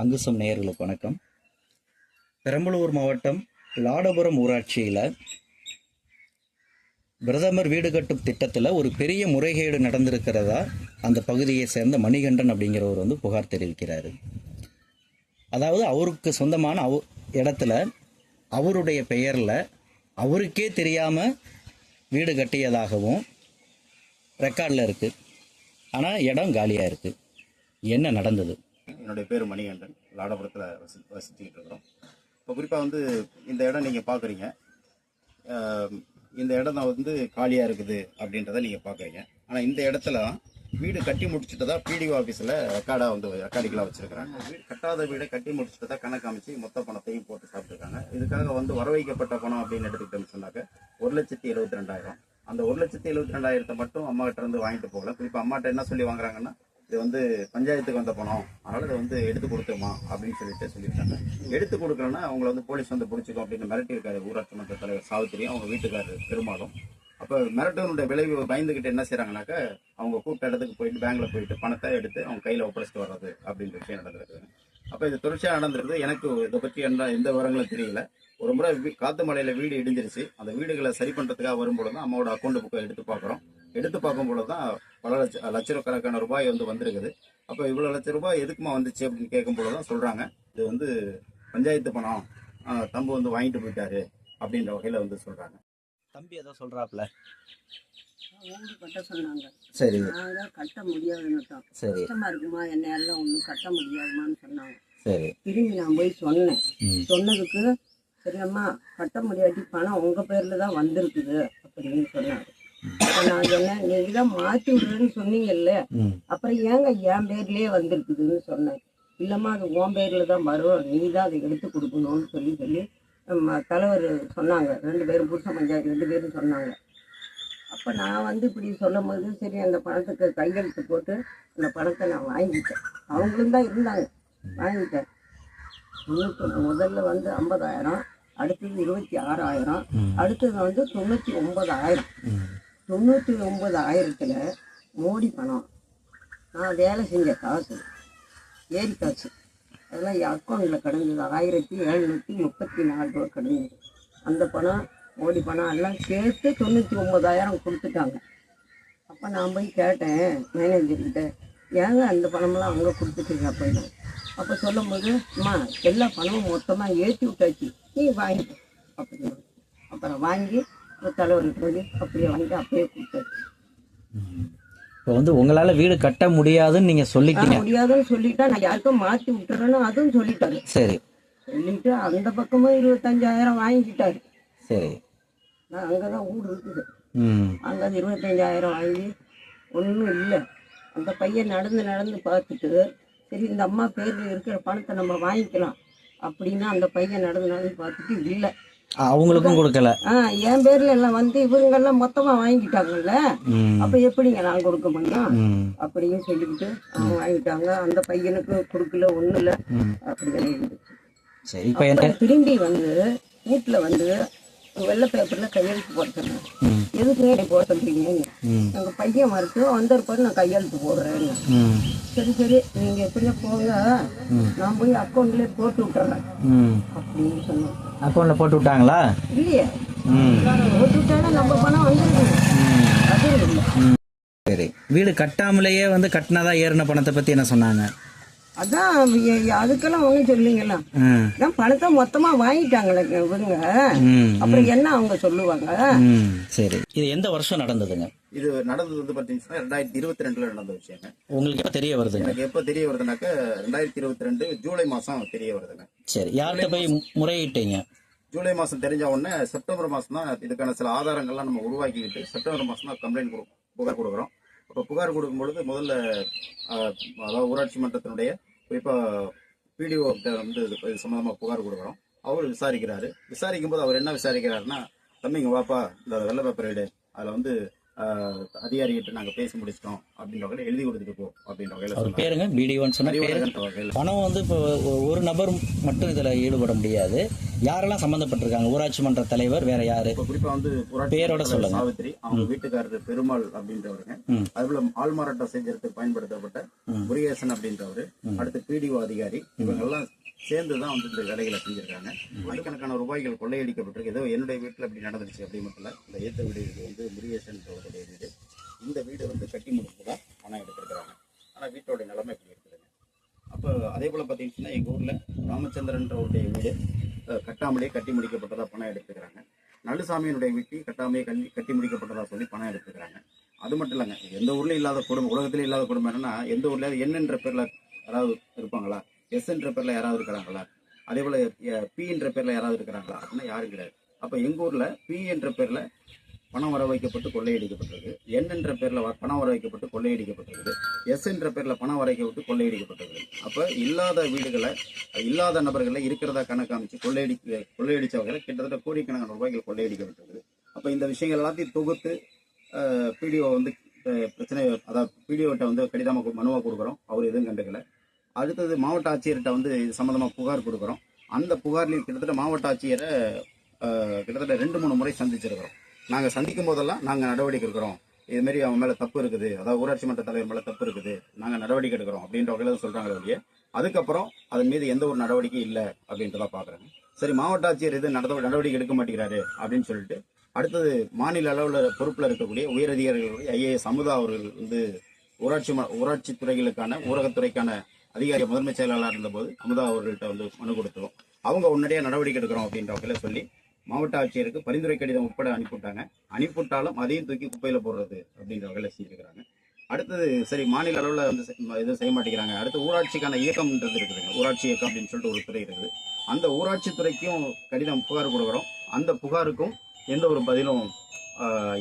அங்குசம் நேயர்களுக்கு வணக்கம். பெரம்பலூர் மாவட்டம் லாடபுரம் ஊராட்சியில் பிரதமர் வீடு கட்டும் திட்டத்தில் ஒரு பெரிய முறைகேடு நடந்திருக்கிறதா அந்த பகுதியை சேர்ந்த மணிகண்டன் அப்படிங்கிறவர் வந்து புகார் தெரிவிக்கிறார். அதாவது அவருக்கு சொந்தமான அவ இடத்துல அவருடைய பெயரில் அவருக்கே தெரியாமல் வீடு கட்டியதாகவும் ரெக்கார்டில் இருக்குது ஆனால் இடம் காலியாக இருக்குது என்ன நடந்தது? என்னுடைய பேர் மணிகண்டன். லாடபுரத்தில் வசி வசிச்சுக்கிட்டு இருக்கிறோம் இப்போ குறிப்பாக வந்து இந்த இடம் நீங்கள் பார்க்குறீங்க இந்த இடம் தான் வந்து காலியாக இருக்குது அப்படின்றத நீங்கள் பார்க்குறீங்க ஆனால் இந்த இடத்துல தான் வீடு கட்டி முடிச்சுட்டதா பிடிஓ ஆஃபீஸில் ரெக்கார்டாக வந்து ரெக்கார்டிக்கலாக வச்சுருக்கிறாங்க. வீடு கட்டாத வீடை கட்டி முடிச்சுட்டதா கணக்கு அமைச்சு மொத்த பணத்தையும் போட்டு சாப்பிட்ருக்காங்க இதுக்காக வந்து வரவைக்கப்பட்ட பணம் அப்படின்னு எடுத்துக்கிட்டோம்னு சொன்னாக்க ஒரு லட்சத்தி எழுபத்தி ரெண்டாயிரம். அந்த ஒரு லட்சத்தி எழுபத்தி ரெண்டாயிரத்தை மட்டும் அம்மாகிட்ட இருந்து வாங்கிட்டு போகல. குறிப்பாக அம்மாட்ட என்ன சொல்லி வாங்குறாங்கன்னா இது வந்து பஞ்சாயத்துக்கு வந்த பணம். அதனால் இதை வந்து எடுத்து கொடுத்துருமா அப்படின்னு சொல்லிட்டு சொல்லியிருக்காங்க. எடுத்து கொடுக்கலன்னா அவங்கள வந்து போலீஸ் வந்து பிடிச்சிக்கும் அப்படின்னு மிரட்டியிருக்காரு ஊராட்சி மன்ற தலைவர் சாவித்திரி அவங்க வீட்டுக்காரர் பெருமாளும் அப்போ மிரட்டனுடைய விளைவு பயந்துக்கிட்டு என்ன செய்கிறாங்கனாக்கா அவங்க கூப்பிட்ட இடத்துக்கு போயிட்டு பேங்கில் போயிட்டு பணத்தை எடுத்து அவங்க கையில் ஒப்படைச்சிட்டு வர்றது அப்படின்ற விஷயம் நடந்திருக்கு. அப்போ இது தொடர்ச்சியாக நடந்திருக்கு எனக்கு இதை பற்றி என்ன எந்த விவரங்களும் தெரியல. ஒரு முறை வீ- காத்து மலையில் வீடு இடிஞ்சிருச்சு. அந்த வீடுகளை சரி பண்ணுறதுக்காக வரும்பொழுது தான் அம்மாவோட அக்கௌண்ட் புக்கை எடுத்து பார்க்குறோம். எடுத்து பார்க்கும்பொழுது தான் பல லட்ச லட்சக்கணக்கான ரூபாய் வந்து வந்திருக்குது. அப்போ இவ்வளோ லட்ச ரூபாய் எதுக்குமா வந்துச்சு அப்படின்னு கேட்கும்பொழுது தான் சொல்றாங்க. இது வந்து பஞ்சாயத்து பணம். ஆஹ், தம்பு வந்து வாங்கிட்டு போயிட்டாரு அப்படின்ற வகையில வந்து சொல்றாங்க. தம்பி ஏதோ சொல்கிறாப்புல கட்ட சொன்னாங்க சரி. நாங்க கட்ட முடியாதுன்னுட்டோம் சரி. கஷ்டமா இருக்குமா? என்ன எல்லாம் ஒன்றும் கட்ட முடியாதுமான்னு சொன்னாங்க. சரி. திரும்பி நான் போய் சொன்னேன். சொன்னதுக்கு சரியம்மா கட்ட முடியாட்டி பணம் உங்க பேர்ல தான் வந்திருக்குது அப்படின்னு சொன்னாரு அப்ப நான் சொன்னேன் நீங்க தான் மாத்தி விடுறேன்னு சொன்னீங்கல்ல அப்புறம் ஏங்க என் பேர்லயே வந்திருக்குதுன்னு சொன்னேன் இல்லம்மா அது உன் பேர்ல தான் வரும். நீ தான் அதை எடுத்து கொடுக்கணும்னு சொல்லி சொல்லி தலைவர் சொன்னாங்க. ரெண்டு பேரும் புருஷ பஞ்சாயத்து ரெண்டு பேரும் சொன்னாங்க. அப்போ நான் வந்து இப்படி சொல்லும் போது சரி அந்த பணத்துக்கு கையெழுத்து போட்டு அந்த பணத்தை நான் வாங்கிட்டேன். அவங்களும் தான் இருந்தாங்க. வாங்கிட்டேன். தொண்ணூற்றி முதல்ல வந்து ஐம்பதாயிரம் அடுத்தது இருபத்தி ஆறாயிரம். அடுத்தது வந்து தொண்ணூற்றி ஒன்பதாயிரம். தொண்ணூற்றி ஒம்பது ஆயிரத்தில் மோடி பணம். நான் வேலை செஞ்ச காசு ஏரி காசு. அதெல்லாம் என் அக்கௌண்ட்டில் கிடந்தது. ஆயிரத்தி எழுநூற்றி முப்பத்தி நாலு ரூபா கிடந்தது. அந்த பணம் மோடி பணம் எல்லாம் சேர்த்து தொண்ணூற்றி ஒம்பதாயிரம் கொடுத்துட்டாங்க. அப்போ நான் போய் கேட்டேன் மேனேஜர்கிட்ட ஏங்க அந்த பணமெல்லாம் அங்கே கொடுத்துட்டீங்க? அப்படின்னு. அப்போ சொல்லும்போது அம்மா எல்லா பணமும் மொத்தமாக ஏற்றி விட்டாச்சு. நீ வாங்கி அப்படின்னு. அப்புறம் வாங்கி போய் அப்படியே வாங்கி அப்படியே கொடுத்தாச்சு இப்போ வந்து உங்களால் வீடு கட்ட முடியாதுன்னு நீங்கள் சொல்லிட்டீங்க. நான் முடியாதுன்னு சொல்லிட்டா நான் யாருக்கும் மாற்றி விட்டுறேன்னு அதுவும் சொல்லிட்டாரு. சரி. சொல்லிட்டு அந்த பக்கமும் இருபத்தஞ்சாயிரம் வாங்கிக்கிட்டாரு. சரி. நான் அங்கே தான் ஊர் இருக்குது அங்கே இருபத்தஞ்சாயிரம் வாங்கி ஒன்றும் இல்லை. அந்த பையன் நடந்து நடந்து பார்த்துட்டு சரி இந்த அம்மா பேரில் இருக்கிற பணத்தை நம்ம வாங்கிக்கலாம் அப்படின்னா அந்த பையன் நடந்து நடந்து பார்த்துட்டு இல்லை. அவங்களுக்கும் கொடுக்கல. என் பேரில் எல்லாம் வந்து இவங்கெல்லாம் மொத்தமாக வாங்கிட்டாங்கல்ல ம். அப்போ எப்படிங்க நான் கொடுக்க முடியும்? அப்படின்னு சொல்லிக்கிட்டு அவங்க வாங்கிட்டாங்க. அந்த பையனுக்கு கொடுக்கல ஒன்றும் இல்லை. ம். அப்படியே இருந்துச்சு. சரி திரும்பி வந்து வீட்டில் வந்து வெள்ளை பேப்பரில் கையெழுத்து போட சொன்னேன் ம். எதுக்கு நீ போட சொல்றீங்க? ம். எங்கள் பையன் மறுத்து வந்திருப்பாரு நான் கையெழுத்து போடுறேன் ம். சரி சரி நீங்கள் எப்படியோ போங்க? நான் போய் அக்கௌண்ட்லேயே போட்டு விட்டுறேன். அப்படின்னு சொன்னேன். அக்கௌண்ட்டில் போட்டு விட்டாங்களா? இல்லையே. போட்டு விட்டாலும் நம்ம பணம் வந்துருக்குது அது வீடு கட்டாமலேயே வந்து கட்டினதா ஏறின பணத்தை பற்றி என்ன சொன்னாங்க? அதான் அதுக்கெல்லாம் ஒன்றும் சொல்லிங்களா அதான் பணத்தை மொத்தமாக வாங்கிட்டாங்களே இவங்க. ம் அப்புறம் என்ன அவங்க சொல்லுவாங்க? ம் சரி. இது எந்த வருஷம் நடந்ததுங்க? இது நடந்தது வந்து பார்த்தீங்கன்னா ரெண்டாயிரத்தி இருபத்தி ரெண்டுல நடந்த விஷயங்க. உங்களுக்கு எப்ப தெரிய வருதுங்க? எனக்கு எப்போ தெரிய வருதுனாக்க ரெண்டாயிரத்தி இருபத்தி ரெண்டு ஜூலை மாசம் தெரிய வருதுங்க. சரி யார்கிட்ட போய் முறையிட்டீங்க? ஜூலை மாசம் தெரிஞ்ச உடனே செப்டம்பர் மாசம் தான் இதுக்கான சில ஆதாரங்கள்லாம் நம்ம உருவாக்கிக்கிட்டு செப்டம்பர் மாசம் தான் கம்ப்ளைண்ட் கொடு புகார் கொடுக்குறோம். அப்போ புகார் கொடுக்கும் பொழுது முதல்ல அதாவது ஊராட்சி மன்றத்தினுடைய குறிப்பாக பிடிஓ வந்து இது இது சம்மந்தமாக புகார் கொடுக்குறோம் அவர் விசாரிக்கிறாரு. விசாரிக்கும் போது அவர் என்ன விசாரிக்கிறாருன்னா தம்பிங்க வாப்பா இந்த வெள்ளை பேப்பர் எடு. அதில் வந்து அதிகாரிகிட்ட நாங்க பேசி முடிச்சிட்டோம் அப்படின்ற வகையில எழுதி கொடுத்துட்டு போ அப்படின்ற வகையில பேருங்க பிடிஓன்னு சொன்ன பேரு. அறிவுரைன்ற வகையில. பணம் வந்து இப்போ ஒரு நபர் மட்டும் இதில் ஈடுபட முடியாது. யாரெல்லாம் சம்மந்தப்பட்டிருக்காங்க ஊராட்சி மன்ற தலைவர் வேற யாரு? இப்ப குறிப்பா வந்து பேரோட சொல்லுங்க. சாவித்திரி அவங்க வீட்டுக்காரர் பெருமாள் அப்படின்றவருங்க. ம். அதுபோல ஆள்மாறாட்டம் செஞ்சதுக்கு பயன்படுத்தப்பட்ட முருகேசன் அப்படின்றவரு. அடுத்து பிடிஓ அதிகாரி. இவங்க எல்லாம் சேர்ந்து தான் வந்து இந்த வேலைகளை செஞ்சுருக்காங்க. மணிக்கணக்கான ரூபாய்கள் கொள்ளையடிக்கப்பட்டிருக்கு. ஏதோ என்னுடைய வீட்டில் அப்படி நடந்துருச்சு அப்படி மட்டும் இல்லை இந்த ஏத்த வீடு இது வந்து முருகேசன்றவருடைய வீடு. இந்த வீடு வந்து கட்டி முடிச்சுதா பணம் எடுத்துருக்குறாங்க. ஆனால் வீட்டோட நிலைமை இப்படி இருக்குதுங்க. அப்போ அதே போல் பார்த்தீங்கன்னா எங்கள் ஊரில் ராமச்சந்திரன்றவருடைய வீடு கட்டாமலே கட்டி முடிக்கப்பட்டதாக பணம் எடுத்துக்கிறாங்க நல்லுசாமியினுடைய வீட்டையும் கட்டாமையே கல்வி கட்டி முடிக்கப்பட்டதாக சொல்லி பணம் எடுத்துக்கிறாங்க அது மட்டும் இல்லைங்க. எந்த ஊர்லேயும் இல்லாத குடும்பம் உலகத்திலே இல்லாத குடும்பம் என்னன்னா எந்த ஊர்லேயாவது என்னன்ற பேரில் யாராவது இருப்பாங்களா? எஸ் என்ற பேர்ல யாராவது இருக்கிறாங்களா? அதே போல பி என்ற பேர்ல யாராவது இருக்கிறாங்களா? அப்படின்னா யாரும் கிடையாது. அப்ப எங்க ஊர்ல பி என்ற பேர்ல பணம் வர வைக்கப்பட்டு கொள்ளையடிக்கப்பட்டிருக்கு. என் என்ற பேர்ல வ- பணம் வர வைக்கப்பட்டு கொள்ளையடிக்கப்பட்டிருக்கு. எஸ் என்ற பேர்ல பணம் வர வைக்கப்பட்டு கொள்ளையடிக்கப்பட்டிருக்கு. அப்ப இல்லாத வீடுகளை இல்லாத நபர்களை இருக்கிறதா கணக்கு காமிச்சு கொள்ளையடி கொள்ளையடிச்ச வகையில் கிட்டத்தட்ட கோடிக்கணக்கான ரூபாய்கள் கொள்ளையடிக்கப்பட்டிருக்கு. அப்ப இந்த விஷயங்கள் எல்லாத்தையும் தொகுத்து பிடிஓ வந்து பிரச்சனை அதாவது பிடிஓட்ட வந்து கடிதமாக மனுவாக கொடுக்குறோம். அவர் எதுவும் கண்டுக்கல. அடுத்தது மாவட்ட ஆட்சியர்கிட்ட வந்து இது சம்மந்தமாக புகார் கொடுக்குறோம். அந்த புகார்லையும் கிட்டத்தட்ட மாவட்ட ஆட்சியரை கிட்டத்தட்ட ரெண்டு மூணு முறை சந்திச்சிருக்கிறோம். நாங்கள் சந்திக்கும் போதெல்லாம் நாங்கள் நடவடிக்கை எடுக்கிறோம். இதுமாரி அவன் மேலே தப்பு இருக்குது. அதாவது ஊராட்சி மன்ற தலைவர் மேலே தப்பு இருக்குது. நாங்கள் நடவடிக்கை எடுக்கிறோம் அப்படின்ற வகையில் சொல்கிறாங்க ஒழிய அதுக்கப்புறம் அதன் மீது எந்த ஒரு நடவடிக்கையும் இல்லை அப்படின்றதான் பார்க்குறாங்க சரி மாவட்ட ஆட்சியர் இது நடத்த நடவடிக்கை எடுக்க மாட்டேங்கிறாரு அப்படின்னு சொல்லிட்டு அடுத்தது மாநில அளவில் பொறுப்பில் இருக்கக்கூடிய உயரதிகாரிகளுடைய ஐஏஎஸ் அமுதா அவர்கள் வந்து ஊராட்சி ம- ஊராட்சி துறைகளுக்கான ஊரகத்துறைக்கான அதிகாரி முதன்மை செயலாளர் இருந்தபோது அமுதா அவர்கள்ட்ட வந்து மனு கொடுத்தோம். அவங்க உடனடியாக நடவடிக்கை எடுக்கிறோம் அப்படின்ற வகையில் சொல்லி மாவட்ட ஆட்சியருக்கு பரிந்துரை கடிதம் உட்பட அனுப்பிவிட்டாங்க. அனுப்பிவிட்டாலும் அதையும் தூக்கி குப்பையில் போடுறது அப்படின்ற வகையில் செஞ்சுருக்கிறாங்க. அடுத்தது சரி மாநில அளவில் வந்து எதுவும் செய்ய மாட்டேங்கிறாங்க. அடுத்து ஊராட்சிக்கான இயக்கம்ன்றது இருக்குதுங்க ஊராட்சி இயக்கம் அப்படின்னு சொல்லிட்டு ஒரு துறை இருக்குது. அந்த ஊராட்சி துறைக்கும் கடிதம் புகார் கொடுக்குறோம். அந்த புகாருக்கும் எந்த ஒரு பதிலும்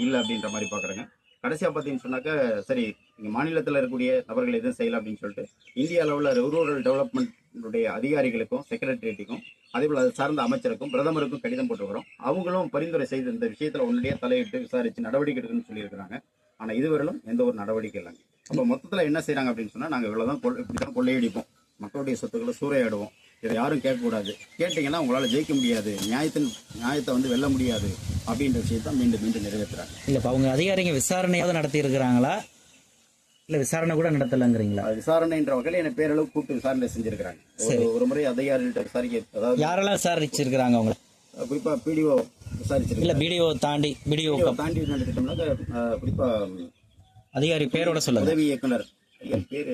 இல்லை அப்படின்ற மாதிரி பார்க்குறேங்க கடைசியாக பார்த்தீங்கன்னு சொன்னாக்க சரி எங்கள் மாநிலத்தில் இருக்கக்கூடிய நபர்கள் எதுவும் செய்யலாம் அப்படின்னு சொல்லிட்டு இந்திய அளவில் ரூரல் டெவலப்மெண்ட்டுடைய அதிகாரிகளுக்கும் செக்ரட்டரியேட்டுக்கும் அதே போல் அது சார்ந்த அமைச்சருக்கும் பிரதமருக்கும் கடிதம் போட்டுக்கிறோம் அவங்களும் பரிந்துரை செய்து இந்த விஷயத்தில் உடனடியாக தலையிட்டு விசாரித்து நடவடிக்கை எடுக்கணும்னு சொல்லியிருக்கிறாங்க. ஆனால் இதுவரையிலும் எந்த ஒரு நடவடிக்கை இல்லைங்க. அப்போ மொத்தத்தில் என்ன செய்கிறாங்க அப்படின்னு சொன்னால் நாங்கள் இவ்வளோ தான் கொள்ளை இப்படி தான் கொள்ளையடிப்போம். மக்களுடைய சொத்துக்களை சூறையாடுவோம். இதை யாரும் கேட்கக்கூடாது. கேட்டிங்கன்னா உங்களால் ஜெயிக்க முடியாது. நியாயத்தின் நியாயத்தை வந்து வெல்ல முடியாது. அப்படின்ற விஷயத்தை மீண்டும் மீண்டும் நிறைவேற்றுறாங்க. இல்லை இப்போ அவங்க அதிகாரிங்க விசாரணையாவது நடத்தி இருக்கிறாங்களா இல்லை விசாரணை கூட நடத்தலைங்கிறீங்களா? விசாரணைன்ற வகையில் என்னை பேரளவு கூட்டு விசாரணை செஞ்சிருக்கிறாங்க. ஒரு ஒரு முறை அதிகாரிகிட்ட விசாரிக்க அதாவது யாரெல்லாம் விசாரிச்சிருக்கிறாங்க அவங்கள? குறிப்பாக பிடிஓ இல்லை விசாரிச்சிருக்காங்க பிடிஓ தாண்டி பிடிஓ தாண்டி நடத்திட்டோம்னா குறிப்பாக அதிகாரி பேரோட சொல்லுங்க. உதவி இயக்குனர். பேரு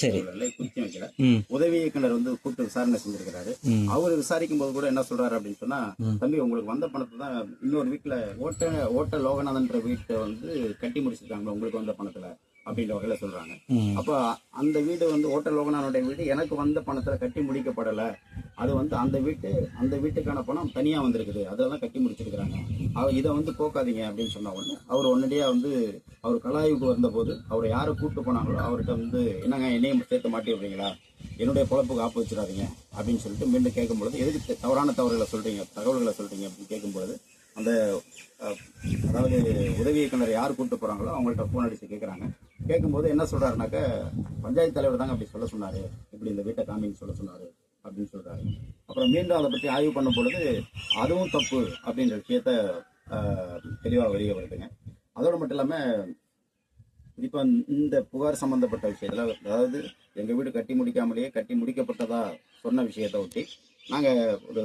சரி. குறிச்சு வைக்கல. உதவி இயக்குனர் வந்து கூப்பிட்டு விசாரணை செஞ்சிருக்கிறாரு. அவர் விசாரிக்கும் போது கூட என்ன சொல்றாரு அப்படின்னு சொன்னா தம்பி உங்களுக்கு வந்த பணத்தை தான் இன்னொரு வீட்டுல ஓட்ட ஓட்ட லோகநாதன்ற வீட்டை வந்து கட்டி முடிச்சிருக்காங்க உங்களுக்கு வந்த பணத்துல? அப்படின்ற வகையில சொல்றாங்க. அப்ப அந்த வீடு வந்து ஓட்ட லோகநாதனுடைய வீடு எனக்கு வந்த பணத்துல கட்டி முடிக்கப்படல. அது வந்து அந்த வீட்டு அந்த வீட்டுக்கான பணம் தனியா வந்திருக்குது. அதெல்லாம் கட்டி முடிச்சிருக்கிறாங்க. அவ இதை வந்து போக்காதீங்க அப்படின்னு சொன்ன உடனே அவர் உடனடியா வந்து அவர் கலாய்வுக்கு வந்தபோது அவரை யாரை கூப்பிட்டு போனாங்களோ அவர்கிட்ட வந்து என்னங்க என்னையும் சேர்த்து மாட்டி விடுறீங்களா என்னுடைய பொழப்புக்கு ஆப்பு வச்சிடாதீங்க அப்படின்னு சொல்லிட்டு மீண்டும் கேட்கும்பொழுது எதுக்கு த- தவறான தவறுகளை சொல்றீங்க தகவல்களை சொல்றீங்க அப்படின்னு கேட்கும்பொழுது அந்த அதாவது உதவி இயக்குனர் யார் கூப்பிட்டு போறாங்களோ அவங்கள்ட்ட ஃபோன் அடிச்சு கேட்குறாங்க கேட்கும்போது என்ன சொல்கிறாருனாக்க பஞ்சாயத்து தலைவர் தாங்க அப்படி சொல்ல சொன்னார். இப்படி இந்த வீட்டை காமின்னு சொல்ல சொன்னார் அப்படின்னு சொல்கிறாரு அப்புறம் மீண்டும் அதை பற்றி ஆய்வு பண்ணும் பொழுது அதுவும் தப்பு அப்படின்ற விஷயத்த தெளிவாக வெளியே வருதுங்க. அதோடு மட்டும் இல்லாமல் இப்போ இந்த புகார் சம்பந்தப்பட்ட விஷயத்தில் அதாவது எங்கள் வீடு கட்டி முடிக்காமலேயே கட்டி முடிக்கப்பட்டதா சொன்ன விஷயத்தை ஒட்டி நாங்கள் ஒரு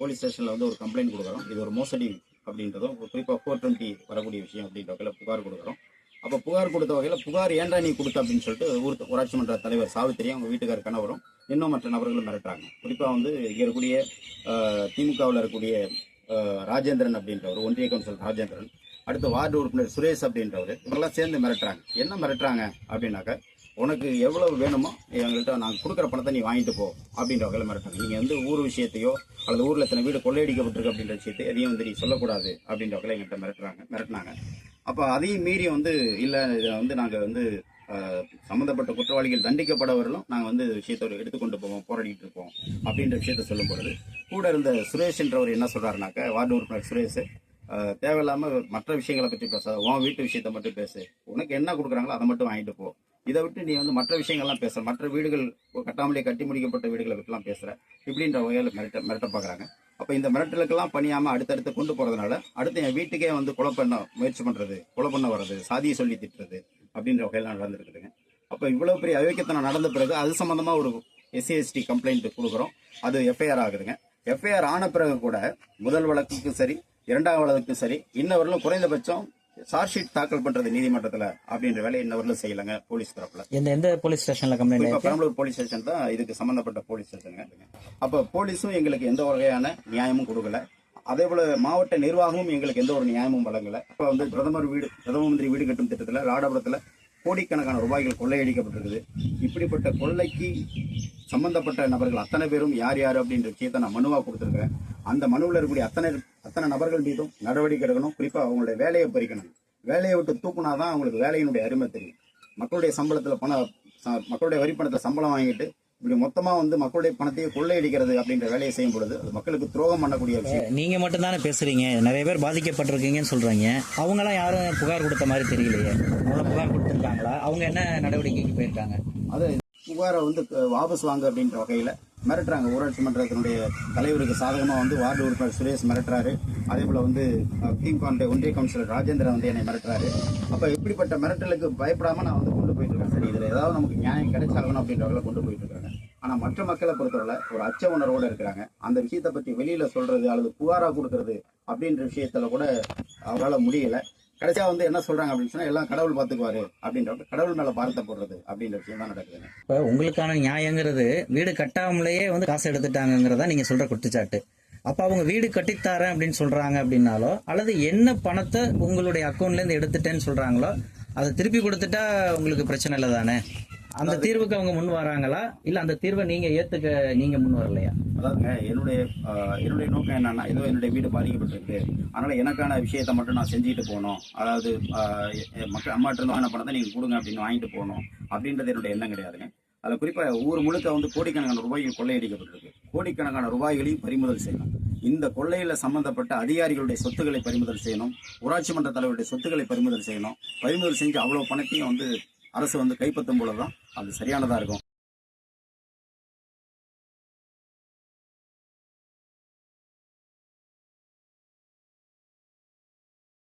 போலீஸ் ஸ்டேஷனில் வந்து ஒரு கம்ப்ளைண்ட் கொடுக்குறோம். இது ஒரு மோசடி அப்படின்றதும் குறிப்பாக ஃபோர் டுவெண்ட்டி வரக்கூடிய விஷயம் அப்படின்ற வகையில் புகார் கொடுக்குறோம். அப்போ புகார் கொடுத்த வகையில் புகார் ஏன்டா நீ கொடுத்த அப்படின்னு சொல்லிட்டு ஊர் ஊராட்சி மன்ற தலைவர் சாவித்திரி அவங்க வீட்டுக்காரர் கணவரும் இன்னும் மற்ற நபர்களும் மிரட்டுறாங்க. குறிப்பாக வந்து இங்கே இருக்கக்கூடிய திமுகவில் இருக்கக்கூடிய ராஜேந்திரன் அப்படின்றவர் ஒன்றிய கவுன்சிலர் ராஜேந்திரன் அடுத்து வார்டு உறுப்பினர் சுரேஷ் அப்படின்றவர் இவரெல்லாம் சேர்ந்து மிரட்டுறாங்க. என்ன மிரட்டுறாங்க அப்படின்னாக்க உனக்கு எவ்வளவு வேணுமோ எங்கள்கிட்ட நாங்கள் கொடுக்குற பணத்தை நீ வாங்கிட்டு போ அப்படின்ற வகையில் மிரட்டுறாங்க. நீங்கள் வந்து ஊர் விஷயத்தையோ அல்லது ஊரில் இத்தனை வீடு கொள்ளையடிக்கப்பட்டிருக்கு அப்படின்ற விஷயத்தை எதையும் வந்து நீ சொல்லக்கூடாது அப்படின்ற வகையில் எங்கள்கிட்ட மிரட்டுறாங்க மிரட்டினாங்க. அப்போ அதையும் மீறி வந்து இல்லை இதை வந்து நாங்கள் வந்து சம்மந்தப்பட்ட குற்றவாளிகள் தண்டிக்கப்படவர்களும் நாங்கள் வந்து விஷயத்தை எடுத்துக்கொண்டு போவோம் போராடிட்டு இருப்போம் அப்படின்ற விஷயத்த சொல்லும் பொழுது கூட இருந்த சுரேஷ் என்றவர் என்ன சொல்கிறாருனாக்க வார்டு உறுப்பினர் சுரேஷ் தேவையில்லாமல் மற்ற விஷயங்களை பற்றி பேசாத உன் வீட்டு விஷயத்த மட்டும் பேசு உனக்கு என்ன கொடுக்குறாங்களோ அதை மட்டும் வாங்கிட்டு போ இதை விட்டு நீ வந்து மற்ற விஷயங்கள்லாம் பேசுகிற மற்ற வீடுகள் கட்டாமலே கட்டி முடிக்கப்பட்ட வீடுகளை விட்டுலாம் பேசுகிற இப்படின்ற வகையில் மிரட்ட மிரட்ட பார்க்குறாங்க. அப்போ இந்த மிரட்டலுக்கெல்லாம் பணியாமல் அடுத்தடுத்து கொண்டு போகிறதுனால அடுத்து என் வீட்டுக்கே வந்து கொலை பண்ண முயற்சி பண்ணுறது கொலை பண்ண வர்றது சாதியை சொல்லி திட்டுறது அப்படின்ற வகையெல்லாம் நடந்துருக்குதுங்க அப்போ இவ்வளோ பெரிய அயோக்கியத்தனம் நடந்த பிறகு அது சம்மந்தமாக ஒரு எஸ்சிஎஸ்டி கம்ப்ளைண்ட் கொடுக்குறோம். அது எஃப்ஐஆர் ஆகுதுங்க. எஃப்ஐஆர் ஆன பிறகு கூட முதல் வழக்குக்கும் சரி இரண்டாம் வழக்குக்கும் சரி இன்னவர்களும் குறைந்தபட்சம் சார்ஜ் ஷீட் தாக்கல் பண்றது நீதிமன்றத்துல அப்படின்ற வேலையை இன்னவர்களும் செய்யலங்க போலீஸ் தரப்புல. எந்த எந்த போலீஸ் ஸ்டேஷன்ல கம்ப்ளைண்ட் பெரம்பலூர் போலீஸ் ஸ்டேஷன் தான் இதுக்கு சம்பந்தப்பட்ட போலீஸ் ஸ்டேஷனுங்க அப்ப போலீஸும் எங்களுக்கு எந்த வகையான நியாயமும் கொடுக்கல. அதே போல மாவட்ட நிர்வாகமும் எங்களுக்கு எந்த ஒரு நியாயமும் வழங்கல. அப்ப வந்து பிரதமர் வீடு பிரதம மந்திரி வீடு கட்டும் திட்டத்துல ராடபுரத்துல கோடிக்கணக்கான ரூபாய்கள் கொள்ளையடிக்கப்பட்டிருக்குது. இப்படிப்பட்ட கொள்ளைக்கு சம்பந்தப்பட்ட நபர்கள் அத்தனை பேரும் யார் யார் அப்படின்ற விஷயத்தை நான் மனுவா கொடுத்துருக்கேன் அந்த மனுவில் இருக்கக்கூடிய அத்தனை அத்தனை நபர்கள் மீதும் நடவடிக்கை எடுக்கணும். குறிப்பா அவங்களுடைய வேலையை பறிக்கணும். வேலையை விட்டு தூக்குனாதான் அவங்களுக்கு வேலையினுடைய அருமை தெரியும். மக்களுடைய சம்பளத்துல பணம் மக்களுடைய வரி பணத்தை சம்பளம் வாங்கிட்டு இப்படி மொத்தமா வந்து மக்களுடைய பணத்தையே கொள்ளையடிக்கிறது அப்படின்ற வேலையை செய்யும் பொழுது அது மக்களுக்கு துரோகம் பண்ணக்கூடிய விஷயம். நீங்க மட்டும் தானே பேசுறீங்க. நிறைய பேர் பாதிக்கப்பட்டிருக்கீங்கன்னு சொல்றாங்க. அவங்களாம் யாரும் புகார் கொடுத்த மாதிரி தெரியலையே. அவங்கள புகார் கொடுத்துருக்காங்களா? அவங்க என்ன நடவடிக்கைக்கு போயிருக்காங்க? அது புகாரை வந்து வாபஸ் வாங்க அப்படின்ற வகையில மிரட்டுறாங்க. ஊராட்சி மன்றத்தினுடைய தலைவருக்கு சாதகமாக வந்து வார்டு உறுப்பினர் சுரேஷ் மிரட்டுறாரு. அதே போல் வந்து அஹ், திமுக ஒன்றிய கவுன்சிலர் ராஜேந்திரன் வந்து என்னை மிரட்டுறாரு. அப்போ இப்படிப்பட்ட மிரட்டலுக்கு பயப்படாமல் நான் வந்து கொண்டு போயிட்டு இருக்கேன்? சரி இதில் ஏதாவது நமக்கு நியாயம் கிடைச்சாகணும் அப்படின்றவங்கள கொண்டு போயிட்டு இருக்காங்க. ஆனால் மற்ற மக்களை பொறுத்தவரை ஒரு அச்ச உணர்வோடு இருக்கிறாங்க. அந்த விஷயத்தை பற்றி வெளியில் சொல்கிறது அல்லது புகாராக கொடுக்கறது அப்படின்ற விஷயத்தில் கூட அவரால் முடியலை. கடைசியா வந்து என்ன சொல்றாங்க அப்படின்னு சொன்னா எல்லாம் கடவுள் பாத்துக்குவாரு அப்படின்ற கடவுள் மேல பாரத்தை போடுறது அப்படின்ற விஷயம் தான் நடக்குதுங்க இப்போ உங்களுக்கான நியாயங்கிறது வீடு கட்டாமலேயே வந்து காசு எடுத்துட்டாங்கிறதா நீங்க சொல்ற குற்றச்சாட்டு. அப்ப அவங்க வீடு கட்டித்தாரேன் அப்படின்னு சொல்றாங்க அப்படின்னாலோ அல்லது என்ன பணத்தை உங்களுடைய அக்கௌண்ட்ல இருந்து எடுத்துட்டேன்னு சொல்றாங்களோ அதை திருப்பி கொடுத்துட்டா உங்களுக்கு பிரச்சனை இல்லை தானே அந்த தீர்வுக்கு அவங்க முன் வராங்களா? இல்ல அந்த தீர்வை நீங்க ஏத்துக்க நீங்க முன் வரலையா? அதாவதுங்க என்னுடைய என்னுடைய நோக்கம் என்னன்னா ஏதோ என்னுடைய வீடு பாதிக்கப்பட்டிருக்கு. அதனால எனக்கான விஷயத்தை மட்டும் நான் செஞ்சுட்டு போகணும். அதாவது மக்கள் அம்மாட்ட இருந்து வாங்கின பணத்தை நீங்க கொடுங்க அப்படின்னு வாங்கிட்டு போகணும். அப்படின்றது என்னுடைய எண்ணம் கிடையாதுங்க. அதுல குறிப்பா ஊர் முழுக்க வந்து கோடிக்கணக்கான ரூபாய்கள் கொள்ளையடிக்கப்பட்டிருக்கு. கோடிக்கணக்கான ரூபாய்களையும் பறிமுதல் செய்யணும். இந்த கொள்ளையில சம்பந்தப்பட்ட அதிகாரிகளுடைய சொத்துக்களை பறிமுதல் செய்யணும். ஊராட்சி மன்ற தலைவருடைய சொத்துக்களை பறிமுதல் செய்யணும். பறிமுதல் செஞ்சு அவ்வளவு பணத்தையும் வந்து அரசு வந்து கைப்பற்றும் போலதான் அது சரியானதாக இருக்கும்.